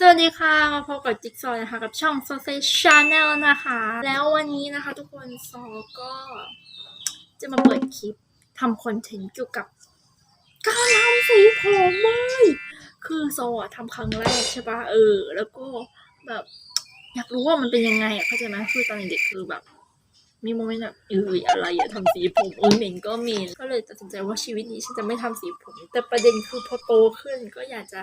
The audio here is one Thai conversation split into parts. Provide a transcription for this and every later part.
สวัสดีค่ะ มาพบกับจิ๊กซอว์นะคะ กับช่อง s o c i Channel นะคะ แล้ววันนี้นะคะทุกคนซอก็จะมาเปิดคลิปทำคอนเทนต์เกี่ยวกับการทำสีผมเลยคือซอทำครั้งแรกใช่ปะเออ แล้วก็แบบ อยากรู้ว่ามันเป็นยังไงอะเข้าใจไหมคือตอนเด็กคือแบบ มีโมเมนต์แบบเอออะไรอย่าทำสีผมเออเหม็นก็เหม็นก็เลยตัดสินใจว่าชีวิตนี้ฉันจะไม่ทำสีผม แต่ประเด็นคือพอโตขึ้นก็อยากจะ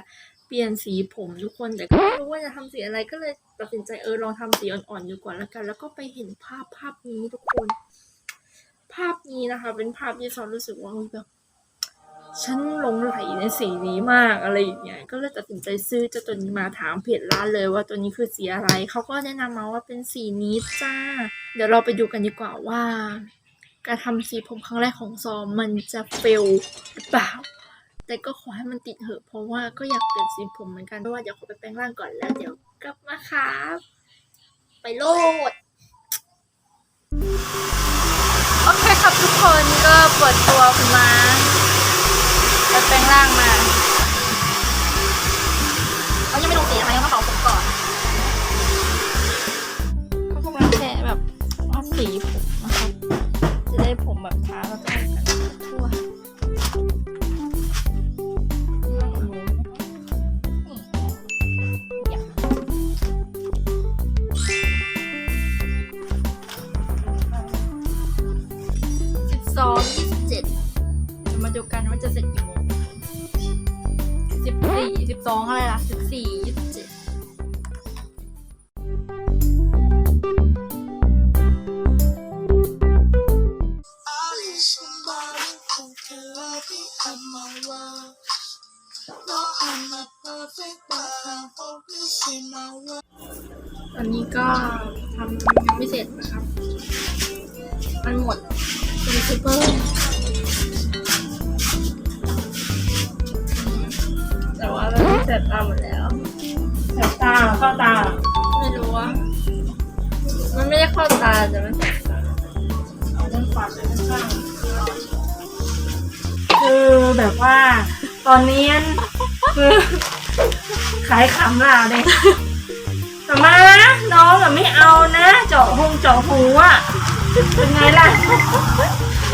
เปลี่ยนสีผมทุกคนแต่ก็ไม่รู้ว่าจะทำสีอะไรก็เลยตัดสินใจเออลองทำสีอ่อนๆดูก่อนแล้วกัน แล้วก็ไปเห็นภาพภาพนี้ทุกคน ภาพนี้นะคะ เป็นภาพที่ซอนรู้สึกว่าเฮ้ยแบบ ฉันหลงไหลในสีนี้มากอะไรอย่างเงี้ย ก็เลยตัดสินใจซื้อเจ้าตัวนี้มาถามเพจร้านเลยว่าตัวนี้คือสีอะไร เขาก็แนะนำมาว่าเป็นสีนี้จ้า เดี๋ยวเราไปดูกันดีกว่าว่า การทำสีผมครั้งแรกของซอมมันจะเฟลหรือเปล่า แต่ก็ขอให้มันติดเหอะเพราะว่าก็อยากเปลี่ยนสีผมเหมือนกันเพราะว่าเดี๋ยวขอไปแปรงร่างก่อนแล้วเดี๋ยวกลับมาครับ ไปโลดโอเคครับทุกคนก็เปิดตัวคุณมา ไปแปรงร่างมาเขายังไม่ลงสีนะคะยังมาเป่าผมก่อนเขากำลังแค่แบบว่าสีผมนะครับจะได้ผมแบบช้าแล้วก็กันทั่วนี่อยากสิบสองยี่สิบเจ็ดจะมาดูกันว่าจะเสร็จกี่โมง สิบสี่สิบสองอะไรล่ะสิบสี่ยี่สิบเจ็ดอันนี้ก็ทำยังไม่เสร็จนะครับ มันหมดเป็นซูเปอร์ ว่าเราเสร็จตาหมดแล้วแสบตาเข้าตา ไม่รู้ว่ามันไม่ได้เข้าตาแต่มันแสบตาเอาด้านขวาไปด้านข้างคือแบบว่า ตอนนี้คือขายขำล่ะเด็กแต่มาน้องอะไม่เอานะ เจาะหงเจาะหูอะเป็นไงล่ะ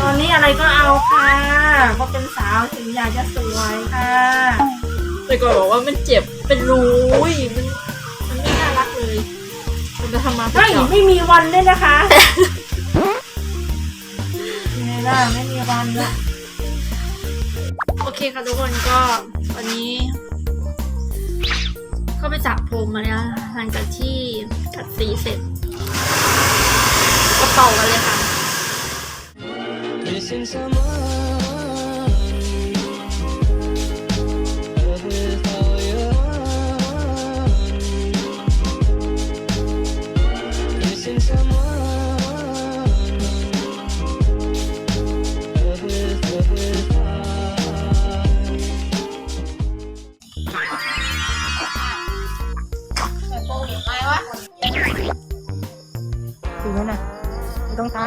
ตอนนี้อะไรก็เอาค่ะเพราะเป็นสาวถึงอยากจะสวยค่ะ แต่ก่อนบอกว่ามันเจ็บเป็นรูยมันมันไม่น่ารักเลยมันจะทำมาเป็นไม่เจาะไม่มีวันด้วยนะคะไงล่ะไม่มีวันละโอเคค่ะทุกคนก็วันนี้ ก็ไปจับผมมาแล้วหลังจากที่กัดสีเสร็จ ก็เป่ากันเลยค่ะ Missing someone.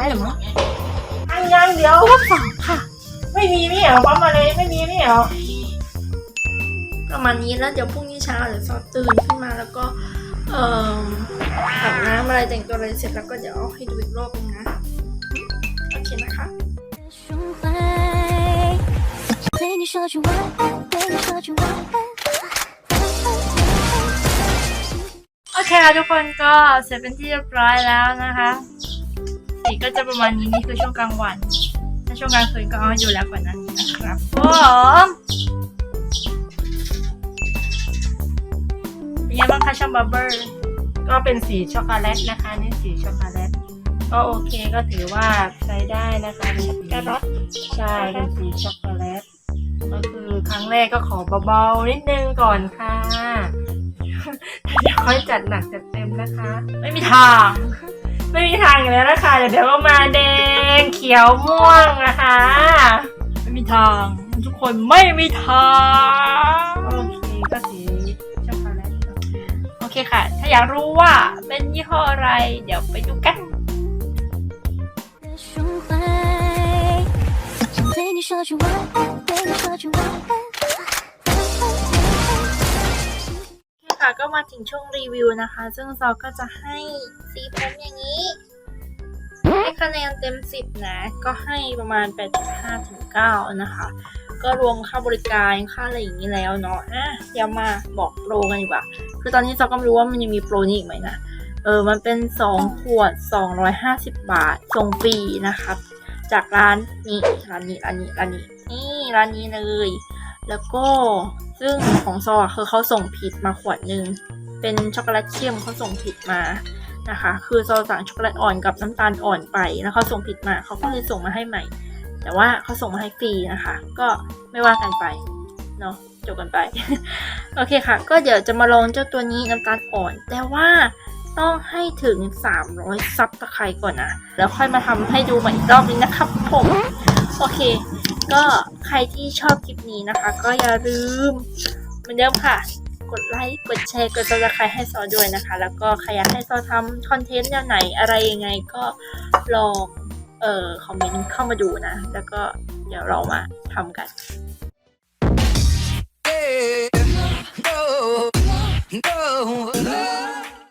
เหรอมั้งอันยังเดี๋ยวก็สองค่ะ ไม่มีนี่เหรอปั๊มมาเลยไม่มีนี่เหรอ ประมาณนี้แล้วเดี๋ยวพรุ่งนี้เช้าเดี๋ยวซอตื่นขึ้นมาแล้วก็ เอ่ออาบน้ำอะไรแต่งตัวอะไรเสร็จแล้วก็เดี๋ยวเอาให้ดูอีกรอบนึงนะ โอเคนะคะ 胸怀，对你说句晚安，对你说句晚安。 โอเคค่ะทุกคนก็เสร็จเป็นที่เรียบร้อยแล้วนะคะ สีก็จะประมาณนี้นี่คือช่วงกลางวัน ถ้าช่วงกลางคืนก็เอาให้ดูแล้วกว่านั้นนะครับผมเป็นไงบ้างคะช่างบาร์เบอร์ก็เป็นสีช็อกโกแลตนะคะนี่สีช็อกโกแลตก็โอเคก็ถือว่าใช้ได้นะคะเป็นสีแกรอทใช่เป็นสีช็อกโกแลตก็คือครั้งแรกก็ขอเบาๆนิดนึงก่อนค่ะเดี๋ยวค่อยจัดหนักจัดเต็มนะคะ ไม่มีทาง ไม่มีทางอยู่แล้วนะคะเดี๋ยวเดี๋ยวก็มาแดงเขียวม่วงนะคะ ไม่มีทาง ทุกคนไม่มีทางโอเคก็สีช็อกโกแลตโอเคค่ะ ถ้าอยากรู้ว่าเป็นยี่ห้ออะไร เดี๋ยวไปดูกัน 胸怀，想对你说句晚安，对你说句晚安。 ค่ะ ก็มาถึงช่วงรีวิวนะคะ ซึ่งซอก็จะให้ สีผมอย่างนี้ ให้คะแนนเต็ม 10 นะ ก็ให้ประมาณ 8.5ถึง9นะคะ ก็รวมค่าบริการค่าอะไรอย่างนี้แล้วเนาะอะเดี๋ยวมาบอกโปรกันดีกว่า คือตอนนี้ซอก็ไม่รู้ว่ามันยังมีโปรนี้อีกไหมนะเออ มันเป็น 2 ขวด 250 บาท ส่งฟรีนะครับจากร้านนี้ร้านนี้ร้านนี้ร้านนี้นี่ร้านนี้เลย แล้วก็ซึ่งของซออะคือเขาส่งผิดมาขวดหนึ่งเป็นช็อกโกแลตเข้มเขาส่งผิดมา นะคะ คือซอสั่งช็อกโกแลตอ่อนกับน้ำตาลอ่อนไปแล้วเขาส่งผิดมาเขาก็เลยส่งมาให้ใหม่ แต่ว่าเขาส่งมาให้ฟรีนะคะ ก็ไม่ว่ากันไปเนาะจบกันไป โอเคค่ะ ก็เดี๋ยวจะมาลองเจ้าตัวนี้น้ำตาลอ่อน แต่ว่าต้องให้ถึง 300 ซับตะไคร้ก่อนนะ แล้วค่อยมาทำให้ดูใหม่อีกรอบนึงนะครับผม โอเค ก็ใครที่ชอบคลิปนี้นะคะ ก็อย่าลืมเหมือนเดิมค่ะ กดไลค์ กดแชร์ กดซับสไครต์ให้ซอด้วยนะคะ แล้วก็ใครอยากให้ซอทำคอนเทนต์แนวไหนอะไรยังไงก็ลองเอ่อคอมเมนต์เข้ามาดูนะ แล้วก็เดี๋ยวเรามาทำกัน No, no, no.